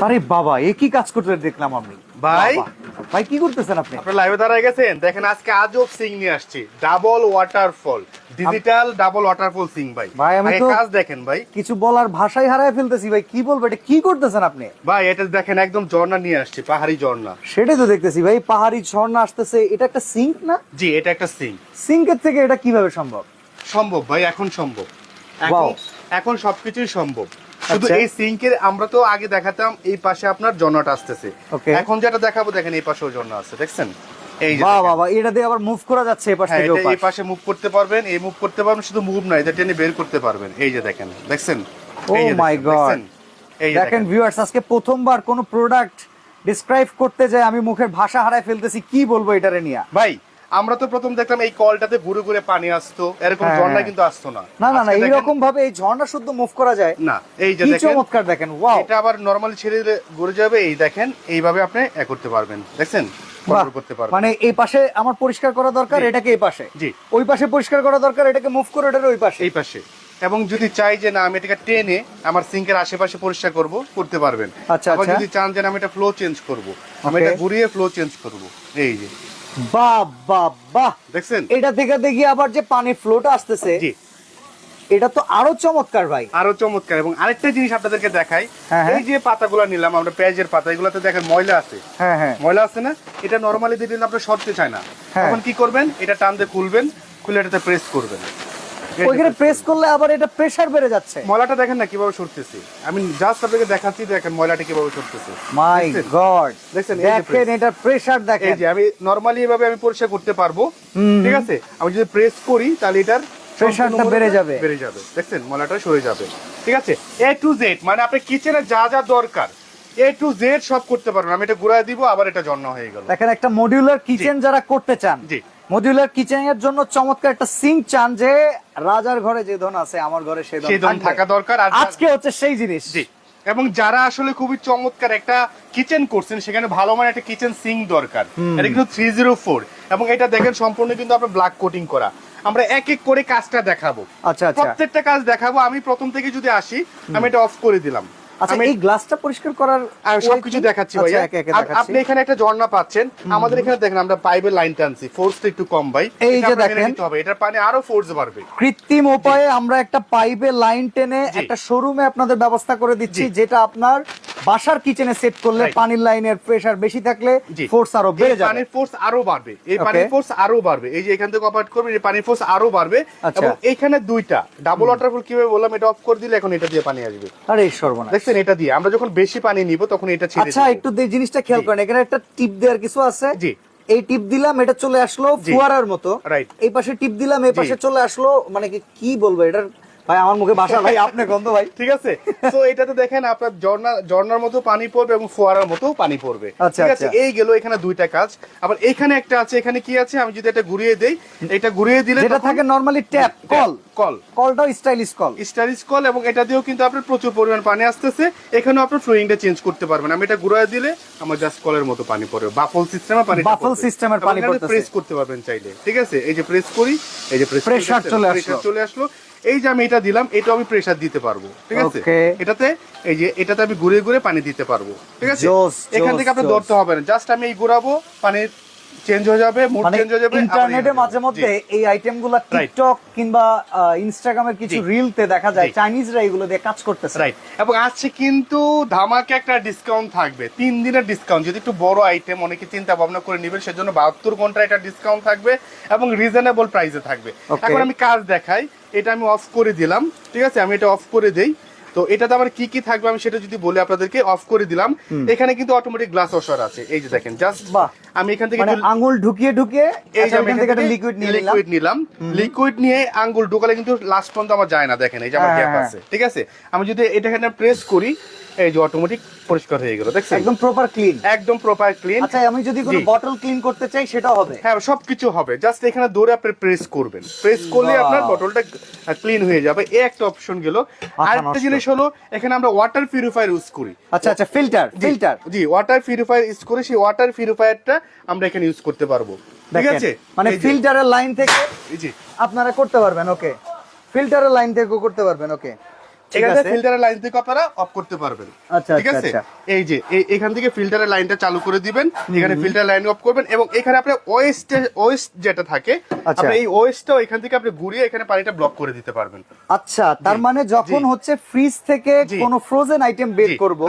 আরে বাবা এ কি কাজ করতে দেখলাম আমি? ভাই? ভাই কি করতেছেন আপনি? আপনার লাইভে দাঁড়ায় গেছেন? দেখেন আজকে আজব সিং নিয়ে আসছি। Double waterfall digital double waterfall sink ভাই। ভাই, আমি তো- কাজ দেখেন ভাই। কিছু বলার ভাষাই হারায় ফেলতেছি ভাই। কি বলব এটা কি করতেছেন আপনি? ভাই এটা দেখেন একদম ঝর্ণা নিয়ে আসছি পাহাড়ি ঝর্ণা। সেটাই তো দেখতেছি ভাই পাহাড়ি ঝর্ণা আসতেছে। এটা একটা সিঙ্ক না? জি এটা একটা সিং। সিঙ্কের থেকে এটা কীভাবে সম্ভব? সম্ভব ভাই এখন সম্ভব। এখন এখন সবকিছুই সম্ভব। শুধু আচ্ছা। এই সিঙ্কের আমরা তো আগে দেখাতাম এই পাশে আপনার ঝর্ণাটা আসতেছে। এখন যেটা দেখাবো দেখেন এই পাশেও ঝর্ণা আছে দেখছেন? বাহ বাবা এটা দিয়ে আবার মুভ করা যাচ্ছে এই পাশ হ্যাঁ, ও এই পাশে। মুভ করতে পারবেন এই মুভ করতে পারবেন শুধু মুভ না এটা টেনে বের করতে পারবেন। এই যে দেখেন দেখছেন? এই যে my দেখেন, এই দেখেন দেখেন। ভিউয়ার্স আজকে প্রথমবার কোন প্রোডাক্ট ডিসক্রাইব করতে যাই আমি মুখের ভাষা হারায় ফেলতেছি কি বলব এটারে নিয়ে? ভাই আমরা তো প্রথম দেখলাম এই কলটাতে ঘুরে ঘুরে পানি আসতো এরকম হ্যাঁ, ঝর্ণা হ্যাঁ। কিন্তু আসতো না। না না না এইরকম ভাবে এই ঝর্ণা শুদ্ধ মুভ করা যায় না এই যে দেখেন চমৎকার দেখেন ওয়াও এটা আবার নরমালি ছেড়ে দিলে ঘুরে যাবে এই দেখেন এইভাবে আপনি এ করতে পারবেন দেখছেন? মানে এই পাশে আমার পরিষ্কার করা দরকার এটাকে এই পাশে। জি। ওই পাশে পরিষ্কার করা দরকার এটাকে মুভ করে এটার ওই পাশে। এই পাশে। এবং যদি চাই যে না আমি এটাকে টেনে আমার সিঙ্কের আশেপাশে পরিষ্কার করব করতে পারবেন। আচ্ছা, আচ্ছা। যদি চান যে আমি এটা ফ্লো চেঞ্জ করব। আমি এটা ঘুরিয়ে ফ্লো চেঞ্জ করব। এই যে। বাহ বাহ! বাহ দেখছেন? এটা থেকে দেখি আবার যে পানির ফ্লোটা আসতেছে। জি। এটা তো আরও চমৎকার ভাই। আরও চমৎকার। এবং আরেকটা জিনিস আপনাদেরকে দেখাই। হ্যাঁ, হ্যাঁ। এই যে পাতাগুলো নিলাম আমরা পেঁয়াজের পাতা এগুলোতে দেখেন ময়লা আছে। হ্যাঁ হ্যাঁ। ময়লা আছে না? এটা নরমালি দিলে আপনি সরতে চায় না। এখন তখন কি করবেন? এটা টান দিয়ে খুলবেন খুলে এটাতে প্রেস করবেন। ওইখানে প্রেস করলে আবার এটা প্রেসার বেড়ে যাচ্ছে। ময়লাটা দেখেন না কীভাবে সরতেছে। আমি জাস্ট আপনাকে দেখাচ্ছি দেখেন ময়লাটা কীভাবে সরতেছে। মাই গড যে দেখেন এটা প্রেসার দেখেন। এই যে আমি নরমালি এভাবে আমি পরিষ্কার করতে পারব। ঠিক আছে? আমি যদি প্রেস করি তাহলে এটার প্রেসারটা বেড়ে যাবে। বেড়ে যাবে। দেখছেন? ময়লাটা সরে যাবে। ঠিক আছে? এ টু জেড মানে আপনি কিচেনে যা যা দরকার এ টু জেড সব করতে পারবেন। আমি এটা ঘুরায় দিব আবার এটা জন্য হয়ে গেল। দেখেন একটা মডিউলার কিচেন যারা করতে চান জি। মডিউলার কিচেনের জন্য চমৎকার একটা সিঙ্ক চান যে রাজার ঘরে যে ধন আছে আমার ঘরে সেই ধন থাকা দরকার আজকে হচ্ছে সেই জিনিস। জি। এবং যারা আসলে খুবই চমৎকার একটা কিচেন করছেন সেখানে ভালো মানে একটা কিচেন সিঙ্ক দরকার। এটা কিন্তু থ্রি জিরো ফোর এবং এটা দেখেন সম্পূর্ণ কিন্তু আপনার ব্ল্যাক কোটিং করা। আমরা এক এক করে কাজটা দেখাবো। আচ্ছা আচ্ছা। প্রত্যেকটা কাজ দেখাবো। আমি প্রথম থেকে যদি আসি আমি এটা অফ করে দিলাম। আচ্ছা এই গ্লাসটা পরিষ্কার করার আমি সবকিছু দেখাচ্ছি আচ্ছা, আপ- দেখাচ্ছি। আপনি এখানে একটা ঝর্ণা পাচ্ছেন। আমাদের এখানে দেখেন আমরা পাইপের লাইন টানছি ফোর্সটা একটু কম ভাই। এই যে দেখেন। হবে। এটার পানি আরও ফোর্স বাড়বে। কৃত্রিম উপায়ে আমরা একটা পাইপে লাইন টেনে। একটা শোরুমে আপনাদের ব্যবস্থা করে দিচ্ছি যেটা আপনার বাসার কিচেনে সেট করলে পানির লাইনের প্রেসার বেশি থাকলে ফোর্স আরও বেড়ে যাবে। পানির ফোর্স আরও বাড়বে। এই পানির ফোর্স আরও বাড়বে। এই যে এখান থেকে অপারেট করবে এই পানির ফোর্স আরও বাড়বে। আচ্ছা। এবং এইখানে দুইটা। ডাবল ওয়াটারফল কীভাবে বললাম এটা অফ করে দিলে এখন এটা দিয়ে পানি আসবে। আরে সর্বনাশ। দেখছেন এটা দিয়ে। আমরা যখন বেশি পানি নিব তখন এটা ছেড়ে আচ্ছা একটু এই জিনিসটা খেয়াল। করেন এখানে একটা টিপ দেওয়ার কিছু আছে। জি। এই টিপ দিলাম এটা চলে আসলো। ফুয়ারার মতো. এই পাশে টিপ দিলাম এই পাশে চলে আসলো মানে কি কি বলব এটার ভাই আমার মুখে ভাষা ভাই আপনি গন্ধ ভাই। ঠিক আছে? তো এটাতে দেখেন আপনার ঝর্ণা ঝর্ণার মতো পানি পড়বে এবং ফোয়ারার মতো পানি পড়বে। আচ্ছা, ঠিক আছে? আচ্ছা। এই গেল এখানে দুইটা কাজ। আবার এখানে একটা আছে এখানে কি আছে? আমি যদি এটা ঘুরিয়ে দেই এটা ঘুরিয়ে দিলে তখন- থাকে নরমালি ট্যাপ কল কল কলটাও স্টাইলিশ কল স্টারিস কল এবং এটা দিয়েও কিন্তু আপনার প্রচুর পরিমাণ পানি আসতেছে। এখানেও আপনার ফ্লোয়িংটা চেঞ্জ করতে পারবেন। আমি এটা ঘুরায় দিলে আমার জাস্ট কলের মতো পানি পড়বে। বাফল সিস্টেমে পানি system এর পানি পড়তেছে। প্রেস করতে পারবেন চাইলে। ঠিক আছে? এই যে প্রেস করি এই যে প্রেস Pressure চলে আসলো। এই যে আমি এটা দিলাম এটা আমি প্রেসার দিতে পারব ঠিক আছে? এটাতে এই যে এটাতে আমি ঘুরে ঘুরে পানি দিতে পারব ঠিক আছে? এখান থেকে আপনার। ধরতে হবে না জাস্ট আমি এই ঘুরাবো পানির চেঞ্জ হয়ে যাবে মুড মানে চেঞ্জ হয়ে যাবে ইন্টারনেটে মাঝে মধ্যে এই আইটেমগুলা Right. টিকটক কিংবা ইনস্টাগ্রামের কিছু। রিলতে দেখা যায় চাইনিজরা এগুলো দিয়ে কাজ করতেছে। রাইট এবং আজকে কিন্তু ধামাকে একটা ডিসকাউন্ট থাকবে তিন দিনের ডিসকাউন্ট যদি একটু বড় আইটেম অনেকে চিন্তা ভাবনা করে নেবেন সেজন্য বাহাত্তর ঘণ্টা একটা ডিসকাউন্ট থাকবে এবং রিজনেবল প্রাইসে থাকবে. এখন আমি কাজ দেখাই এটা আমি অফ করে দিলাম ঠিক আছে? আমি এটা অফ করে দেই। তো এটাতে আমার কি কি থাকবে আমি সেটা যদি বলে আপনাদেরকে অফ করে দিলাম এখানে কিন্তু অটোমেটিক গ্লাস ওয়াশার আছে। এই যে দেখেন জাস্ট। আমি এখান থেকে মানে আঙ্গুল ঢুকিয়ে ঢুকিয়ে এই আচ্ছা, যে আমি এখান থেকে একটা লিকুইড নিয়ে নিলাম। লিকুইড নিলাম। লিকুইড নিয়ে আঙ্গুল ঢোকালে কিন্তু লাস্ট পর্যন্ত আমার যায় না দেখেন এই যে আমার গ্যাপ হ্যাঁ। আছে। ঠিক আছে? আমি যদি এটা এখানে প্রেস করি এই যে অটোমেটিক পরিষ্কার হয়ে গেল দেখছেন? একদম প্রপার ক্লিন একদম প্রপার ক্লিন আচ্ছা আমি যদি কোনো বটল ক্লিন করতে চাই সেটাও হবে? হ্যাঁ সবকিছু হবে। জাস্ট এখানে দৌড়ে আপনি প্রেস করবেন। প্রেস করলে আপনার বোতলটা ক্লিন হয়ে যাবে। এই একটা অপশন গেল। আরেকটা নষ্ট। জিনিস হলো এখানে আমরা ওয়াটার পিউরিফায়ার ইউজ করি। আচ্ছা আচ্ছা ফিল্টার ফিল্টার জি ওয়াটার পিউরিফায়ার ইউজ করে সেই ওয়াটার পিউরিফায়ারটা আমরা এখানে ইউজ করতে পারব। ঠিক আছে? মানে ফিল্টারের লাইন থেকে যে আপনারা করতে পারবেন ওকে ফিল্টারের লাইন থেকেও করতে পারবেন ওকে ঠিক আছে? ফিল্টারের লাইন থেকে আপনারা অফ করতে পারবেন। আচ্ছা, ঠিক আচ্ছা, আছে? আচ্ছা। এই যে এখান থেকে ফিল্টারের লাইনটা চালু করে দিবেন। এখানে ফিল্টার লাইন অফ করবেন এবং এখানে আপনি ওয়েস্ট ওয়েস্ট যেটা থাকে। আপনি এই ওয়েস্টটাও এখান থেকে আপনি ঘুরিয়ে এখানে পানিটা ব্লক করে দিতে পারবেন। আচ্ছা তার মানে যখন হচ্ছে ফ্রিজ থেকে। কোনো ফ্রোজেন আইটেম বের করব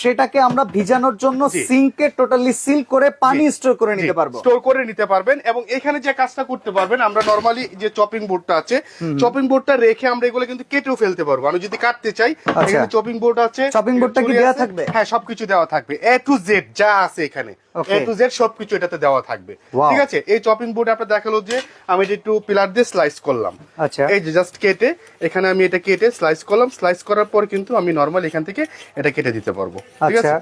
সেটাকে আমরা ভিজানোর জন্য। সিঙ্কে টোটালি সিল করে পানি স্টোর করে নিতে পারব। স্টোর করে নিতে পারবেন এবং এখানে যে কাজটা করতে পারবেন আমরা নরমালি যে চপিং বোর্ডটা আছে চপিং বোর্ডটা রেখে আমরা এগুলো কিন্তু কেটেও ফেলতে পারব। আমি যদি কাটতে চাই আচ্ছা। এখানে চপিং বোর্ড আছে Chopping board টা কি আছে। থাকবে? হ্যাঁ সবকিছু দেওয়া থাকবে। এ টু জেড যা আছে এখানে। এ টু জেড সবকিছু এটাতে দেওয়া থাকবে। ঠিক আছে? এই চপিং বোর্ড আপনার দেখাল যে আমি এটা একটু পিলার দিয়ে স্লাইস করলাম। আচ্ছা। এই যে জাস্ট কেটে এখানে আমি এটা কেটে স্লাইস করলাম। স্লাইস করার পর কিন্তু আমি নরমাল এখান থেকে এটা কেটে দিতে পারব। ঠিক আছে? আচ্ছা।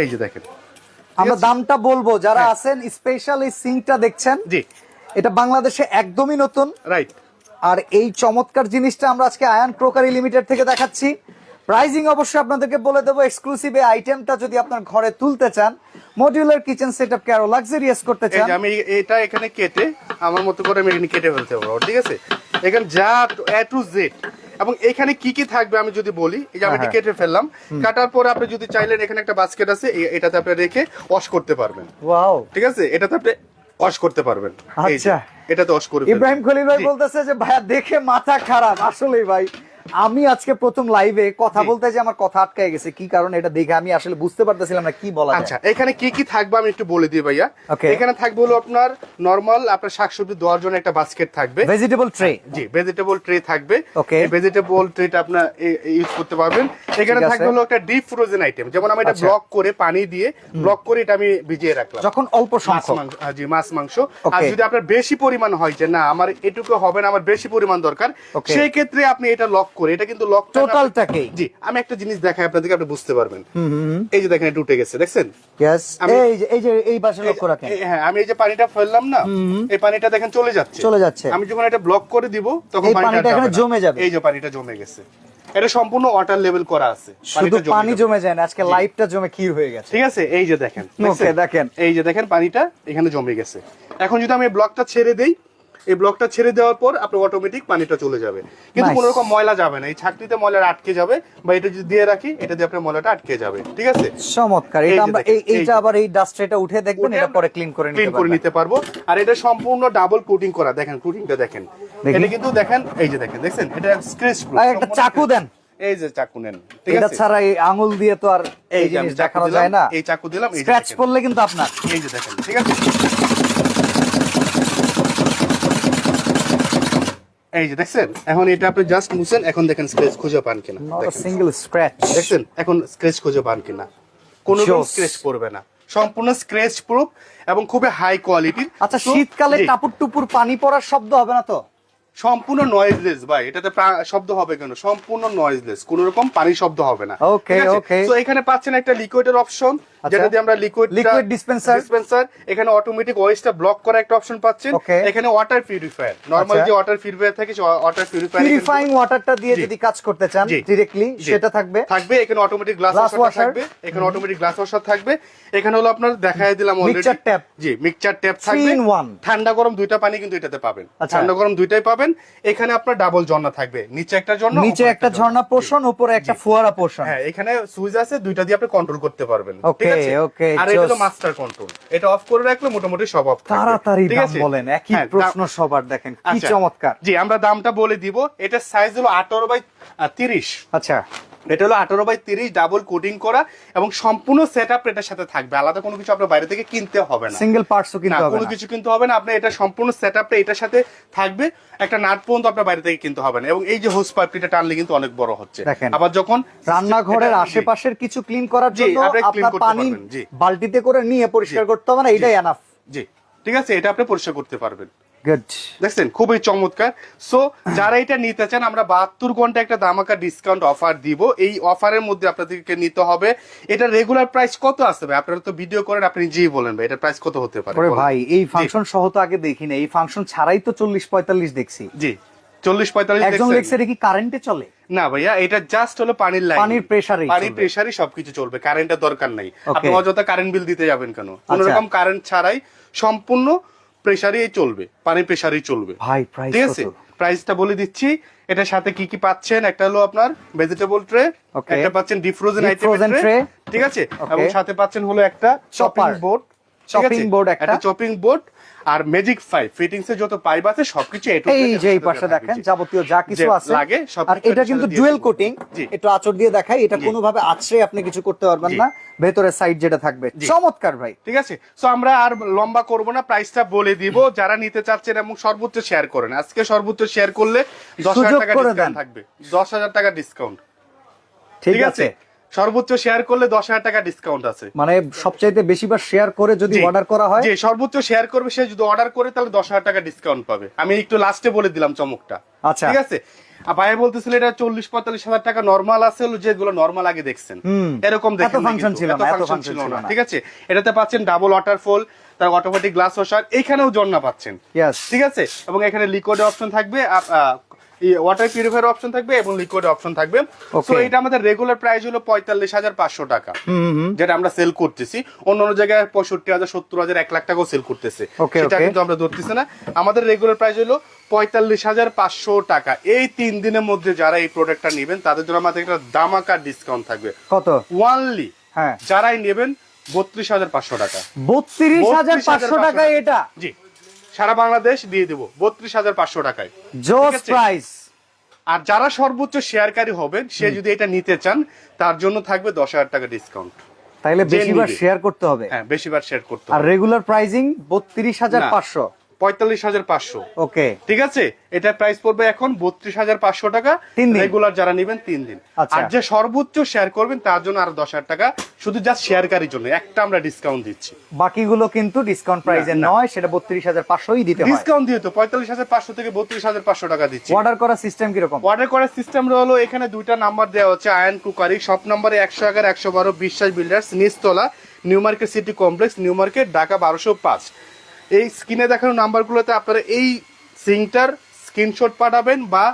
এই যে দেখেন। আমরা দামটা বলব। যারা হ্যাঁ। আছেন স্পেশাল এই সিঙ্কটা দেখছেন জি। এটা বাংলাদেশে একদমই নতুন। রাইট আর এই চমৎকার জিনিসটা আমরা আজকে আয়ান ক্রোকারি লিমিটেড থেকে দেখাচ্ছি। প্রাইজিং অবশ্যই আপনাদেরকে বলে দেবো এক্সক্লুসিভ এই আইটেমটা যদি আপনার ঘরে তুলতে চান মডিউলার কিচেন সেট সেটআপকে আরও লাক্সারিয়াস করতে চান যে আমি এটা এখানে কেটে আমার মতো করে আমি এখানে কেটে ফেলতে পারব ঠিক আছে? এখানে যা এ টু জেড এবং এখানে কি কি থাকবে আমি যদি বলি এই যে আমি এটা হ্যাঁ, কেটে ফেললাম। কাটার পর আপনি যদি চাইলেন এখানে একটা বাস্কেট আছে এটাতে আপনি রেখে ওয়াশ করতে পারবেন। ওয়াও ঠিক আছে? এটাতে আপনি ওয়াশ করতে পারবেন। আচ্ছা। এটাতে তো করে ফেলবেন। ইব্রাহিম খলিল ভাই বলতেছে যে ভাইয়া দেখে মাথা খারাপ আসলেই ভাই আমি আজকে প্রথম লাইভে কথা বলতে যে আমার কথা আটকায় গেছে কি কারণ এটা দেখে আমি আসলে বুঝতে পারতেছিলাম না কি বলা আচ্ছা এখানে কি কি থাকবে আমি একটু বলে দিই ভাইয়া। এখানে থাকবে হলো আপনার নরমাল আপনার শাকসবজি দেওয়ার জন্য একটা বাস্কেট থাকবে। ভেজিটেবল ট্রে জি ভেজিটেবল ট্রে থাকবে। Okay. ভেজিটেবল ট্রেটা আপনার ইউজ করতে পারবেন। এখানে থাকবে হলো একটা ডিপ ফ্রোজেন আইটেম যেমন আমি এটা আচ্ছা। ব্লক করে পানি দিয়ে ব্লক করে এটা আমি ভিজিয়ে রাখলাম। যখন অল্প মাছ সংখ্যক। মাংস হ্যাঁ, জি মাছ মাংস। আর যদি আপনার বেশি পরিমাণ হয় যে না আমার এটুকু হবে না আমার বেশি পরিমাণ দরকার সেই ক্ষেত্রে আপনি এটা লক করে এটা কিন্তু লক টোটালটাকেই জি আমি একটা জিনিস দেখাই আপনাদেরকে আপনি বুঝতে পারবেন। এই যে দেখেন এটা উঠে গেছে দেখছেন? আমি- এই যে এই যে এই পাশে লক্ষ্য রাখেন। হ্যাঁ আমি এই যে পানিটা ফেললাম না এই পানিটা দেখেন চলে যাচ্ছে। চলে যাচ্ছে। আমি যখন এটা ব্লক করে দিব তখন পানিটা এখানে জমে যাবে। এই যে পানিটা জমে গেছে। এটা সম্পূর্ণ ওয়াটার লেভেল করা আছে। শুধু পানি জমে যায় না আজকে লাইভটা জমে ক্ষীর হয়ে গেছে। ঠিক আছে? এই যে দেখেন দেখেন। এই যে দেখেন পানিটা এখানে জমে গেছে। এখন যদি আমি ব্লকটা ছেড়ে দেই এই ব্লকটা ছেড়ে দেওয়ার পর আপনার অটোমেটিক পানিটা চলে যাবে। কিন্তু কোনো রকম ময়লা যাবে না। এই ছাকনিতে ময়লা আটকে যাবে বা এটা যদি দিয়ে রাখি এটা দিয়ে আপনার ময়লাটা আটকে যাবে। ঠিক আছে? চমৎকার। এটা আমরা এই এই এইটা আবার এই ডাস্ট এটা উঠে দেখবেন এটা পরে ক্লিন করে ক্লিন নিতে করে নিতে পারব। আর এটা সম্পূর্ণ ডাবল কোটিং করা। দেখেন কোটিংটা দেখেন। দেখি। এটা কিন্তু দেখেন এই যে দেখেন দেখছেন? এটা স্ক্র্যাচ প্রুফ একটা চাকু দেন। এই যে চাকু নেন। ঠিক এটা আছে? ছাড়া এই আঙুল দিয়ে তো আর এই জিনিস দেখানো যায় না। এই চাকু দিলাম এই স্ক্র্যাচ দেখেন। পড়লে কিন্তু আপনার। এই যে দেখেন ঠিক আছে? এই যে দেখছেন এখন এটা আপনি জাস্ট মুছেন এখন দেখেন স্ক্র্যাচ খুঁজে পান কিনা। সিঙ্গেল স্ক্র্যাচ দেখছেন এখন স্ক্র্যাচ খুঁজে পান কিনা। কোনো. স্ক্র্যাচ পড়বে না। সম্পূর্ণ স্ক্র্যাচ প্রুফ এবং খুবই হাই কোয়ালিটির আচ্ছা শীতকালে কাপড় টুপুর পানি পড়ার শব্দ হবে না তো? সম্পূর্ণ নয়েজলেস ভাই। এটাতে শব্দ হবে কেন? সম্পূর্ণ নয়েজলেস কোন রকম পানি শব্দ হবে না। ওকে okay. তো এখানে পাচ্ছেন একটা লিকুইডের অপশন। যেটা দিয়ে আমরা লিকুইড Liquid dispenser? ডিসপেন্সার এখানে অটোমেটিক ওয়েস্টটা ব্লক করা একটা অপশন পাচ্ছেন। এখানে ওয়াটার পিউরিফায়ার নরমাল আচ্ছা। যে ওয়াটার পিউরিফায়ার থাকে ওয়াটার পিউরিফায়ার পিউরিফাইং ওয়াটারটা দিয়ে যদি কাজ করতে চান জি। সেটা থাকবে। থাকবে এখানে অটোমেটিক গ্লাস ওয়াশার থাকবে এখানে অটোমেটিক গ্লাস ওয়াশার থাকবে। এখানে হলো আপনার দেখাই দিলাম অলরেডি Mixture tap? জি মিক্সচার ট্যাপ থাকবে। ঠান্ডা গরম দুইটা পানি কিন্তু এটাতে পাবেন। আচ্ছা। ঠান্ডা গরম দুইটাই পাবেন। এখানে আপনার ডাবল ঝর্ণা থাকবে। নিচে একটা ঝর্ণা নিচে একটা ঝর্ণা। পোর্শন উপরে একটা ফোয়ারা পোর্শন হ্যাঁ এখানে সুইচ আছে দুইটা দিয়ে আপনি কন্ট্রোল করতে পারবেন। ঠিক আছে? Okay, আর এটা হলো মাস্টার কন্ট্রোল এটা অফ করে রাখলে মোটামুটি সব অফ তাড়াতাড়ি দাম বলেন একই হ্যাঁ, প্রশ্ন সবার দেখেন কি আচ্ছা। চমৎকার। জি আমরা দামটা বলে দিব। এটা সাইজ হলো আঠারো বাই তিরিশ। আচ্ছা। এটা হলো আঠারো বাই তিরিশ ডাবল কোটিং করা এবং সম্পূর্ণ সেট আপ এটার সাথে থাকবে। আলাদা কোনো কিছু আপনার বাইরে থেকে কিনতে হবে না। সিঙ্গেল পার্টসও কিনতে হবে কোনো কিছু কিনতে হবে না। আপনি এটা সম্পূর্ণ সেট আপটা এটার সাথে থাকবে। একটা নাট পর্যন্ত আপনার বাইরে থেকে কিনতে হবে না। এবং এই যে হোস পাইপটা টানলে কিন্তু অনেক বড় হচ্ছে। আবার যখন রান্নাঘরের আশেপাশের কিছু ক্লিন করার জন্য আপনার পানি বালতিতে করে নিয়ে পরিষ্কার করতে হবে না এটাই এনাফ জি। ঠিক আছে এটা আপনি পরিষ্কার করতে পারবেন। গুড দেখছেন? খুবই চমৎকার। সো যারা এটা নিতে চান আমরা বাহাত্তর ঘণ্টা একটা দামাকা ডিসকাউন্ট অফার দিব। এই অফারের মধ্যে আপনাদেরকে নিতে হবে। এটা রেগুলার প্রাইস কত আসবে আপনারা তো ভিডিও করেন আপনি নিজেই বলেন ভাই এটা প্রাইস কত হতে পারে? ভাই এই ফাংশন সহ তো আগে দেখি না এই ফাংশন ছাড়াই তো চল্লিশ পঁয়তাল্লিশ দেখছি। জি। চল্লিশ পঁয়তাল্লিশ একজন দেখছেন? লেগছে কি কারেন্টে চলে? না ভাইয়া এটা জাস্ট হলো পানির লাইন পানির pressure-এই পানির চলবে। প্রেসারই সবকিছু চলবে। কারেন্টের দরকার নাই. আপনি অযথা কারেন্ট বিল দিতে যাবেন কেন? কোন আচ্ছা। রকম কারেন্ট ছাড়াই সম্পূর্ণ প্রেসারই চলবে পানির প্রেসারেই চলবে। ভাই প্রাইস ঠিক আছে? প্রাইসটা বলে দিচ্ছি এটার সাথে কি কি পাচ্ছেন? একটা হলো আপনার ভেজিটেবল ট্রে একটা পাচ্ছেন ডিফ্রোজেন আইটেম ট্রে ঠিক আছে. এবং সাথে পাচ্ছেন হলো একটা শপিং বোর্ড Chopping board একটা। চপিং বোর্ড আর ম্যাজিক ফাইভ ফিটিংস এর যত পাইপ আছে সবকিছু এ to এই যে এই পাশে দেখেন যাবতীয় যা কিছু আছে। লাগে আর এটা কিন্তু ডুয়েল কোটিং একটু আঁচড় দিয়ে দেখাই এটা জি। কোনোভাবে আছড়ে আপনি কিছু করতে পারবেন না ভেতরের সাইড যেটা থাকবে। চমৎকার ভাই। ঠিক আছে? সো আমরা আর লম্বা করব না প্রাইসটা বলে দিব। যারা নিতে চাচ্ছেন এবং সর্বোচ্চ শেয়ার করেন আজকে সর্বোচ্চ শেয়ার করলে দশ হাজার সুযোগ টাকা ডিসকাউন্ট থাকবে। দশ হাজার টাকা ডিসকাউন্ট ঠিক আছে? সর্বোচ্চ শেয়ার করলে দশ হাজার টাকা ডিসকাউন্ট আছে। মানে সবচাইতে বেশিবার শেয়ার করে যদি অর্ডার করা হয়? যে সর্বোচ্চ শেয়ার করবে সে যদি অর্ডার করে তাহলে দশ হাজার টাকা ডিসকাউন্ট পাবে। আমি একটু লাস্টে বলে দিলাম চমকটা। আচ্ছা। ঠিক আছে? আর ভাই বলতেছিল এটা চল্লিশ পঁয়তাল্লিশ হাজার টাকা নর্মাল আছে যেগুলো নর্মাল আগে দেখছেন। এরকম দেখেন ছিল না, ছিল না। ঠিক আছে? এটাতে পাচ্ছেন ডাবল ওয়াটারফল তার অটোমেটিক গ্লাস ওয়াশার এখানেও জন্না পাচ্ছেন। ঠিক আছে? এবং এখানে লিকুইড অপশন থাকবে ওয়াটার পিউরিফায়ার অপশন থাকবে এবং লিকুইড অপশন থাকবে. তো এটা আমাদের রেগুলার প্রাইস হলো পঁয়তাল্লিশ হাজার পাঁচশো টাকা। যেটা আমরা সেল করতেছি। অন্য অন্য জায়গায় পঁয়ষট্টি হাজার সত্তর হাজার এক লাখ টাকাও সেল করতেছে। সেটা কিন্তু আমরা ধরতেছি না। আমাদের রেগুলার প্রাইস হলো পঁয়তাল্লিশ হাজার পাঁচশো টাকা। এই তিন দিনের মধ্যে যারা এই প্রোডাক্টটা নেবেন তাদের জন্য আমাদের একটা দামাকা ডিসকাউন্ট থাকবে। কত? ওয়ানলি হ্যাঁ। যারাই নেবেন বত্রিশ হাজার পাঁচশো টাকা। বত্রিশ হাজার পাঁচশো টাকায় এটা? জি। সারা বাংলাদেশ দিয়ে দেবো বত্রিশ হাজার পাঁচশো টাকায়। জোস প্রাইস। আর যারা সর্বোচ্চ শেয়ারকারী হবেন সে যদি এটা নিতে চান তার জন্য থাকবে দশ হাজার টাকা ডিসকাউন্ট তাহলে বেশিবার শেয়ার করতে হবে। হ্যাঁ বেশিবার শেয়ার করতে আর রেগুলার প্রাইজিং বত্রিশ হাজার পাঁচশো। পঁয়তাল্লিশ হাজার পাঁচশো। ওকে। ঠিক আছে? এটার প্রাইস পড়বে এখন বত্রিশ হাজার পাঁচশো টাকা। তিন দিন। রেগুলার যারা নেবেন তিন দিন। আচ্ছা। আর যে সর্বোচ্চ শেয়ার করবেন তার জন্য আরও দশ হাজার টাকা। শুধু জাস্ট শেয়ারকারীর জন্য। একটা আমরা ডিসকাউন্ট দিচ্ছি। বাকিগুলো কিন্তু ডিসকাউন্ট প্রাইজে নয় সেটা বত্রিশ হাজার পাঁচশোই দিতে ডিসকাউন্ট দিয়ে তো পঁয়তাল্লিশ হাজার পাঁচশো থেকে বত্রিশ হাজার পাঁচশো টাকা দিচ্ছি। অর্ডার করার সিস্টেম কীরকম? অর্ডার করার সিস্টেম হলো এখানে দুইটা নাম্বার দেওয়া হচ্ছে আয়ন কুকারি সব নাম্বারে একশো এগারো একশো বারো বিশ্বাস বিল্ডার্স নিচতলা New Market City complex New Market Dhaka বারোশো পাঁচ। এই স্ক্রিনে দেখানো নাম্বারগুলোতে আপনারা এই সিংটার স্ক্রিনশট পাঠাবেন বা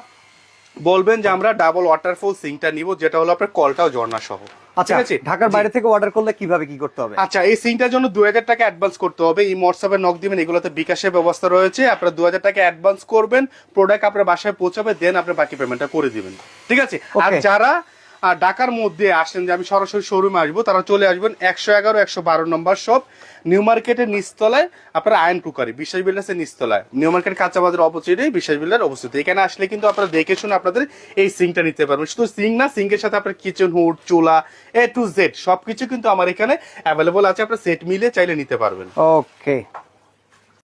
বলবেন যে আমরা ডাবল ওয়াটারফল সিংটা নিব যেটা হলো আপনার কলটাও ঝর্ণা সহ আচ্ছা ঠিক আছে? ঢাকার বাইরে থেকে অর্ডার করলে কীভাবে কি করতে হবে? আচ্ছা এই সিমটার জন্য দুই হাজার টাকা অ্যাডভান্স করতে হবে। এই হোয়াটসঅ্যাপে নক দিবেন এগুলোতে বিকাশের ব্যবস্থা রয়েছে। আপনারা দু হাজার টাকা অ্যাডভান্স করবেন প্রোডাক্ট আপনার বাসায় পৌঁছাবে দেন আপনি বাকি পেমেন্টটা করে দিবেন। ঠিক আছে? আর যারা ঢাকার মধ্যে আসেন যে আমি সরাসরি শোরুমে আসব, তারা চলে আসবেন একশো এগারো, একশো বারো নম্বর সব নিউ মার্কেটের নিচতলায় আপনার আয়ন কুকারি, বিশ্বাস বিল্ডার্সের নিচতলায়। নিউ মার্কেট কাঁচা বাজার অপোজিটে বিশ্বাস বিল্ডার অবস্থিত এখানে আসলে কিন্তু আপনারা দেখে শুনে আপনাদের এই সিংটা নিতে পারবেন। শুধু সিং না সিঙ্কের সাথে আপনার কিচেন হুড চুলা এ টু জেড সবকিছু কিন্তু আমার এখানে অ্যাভেলেবল আছে। আপনার সেট মিলে চাইলে নিতে পারবেন। ওকে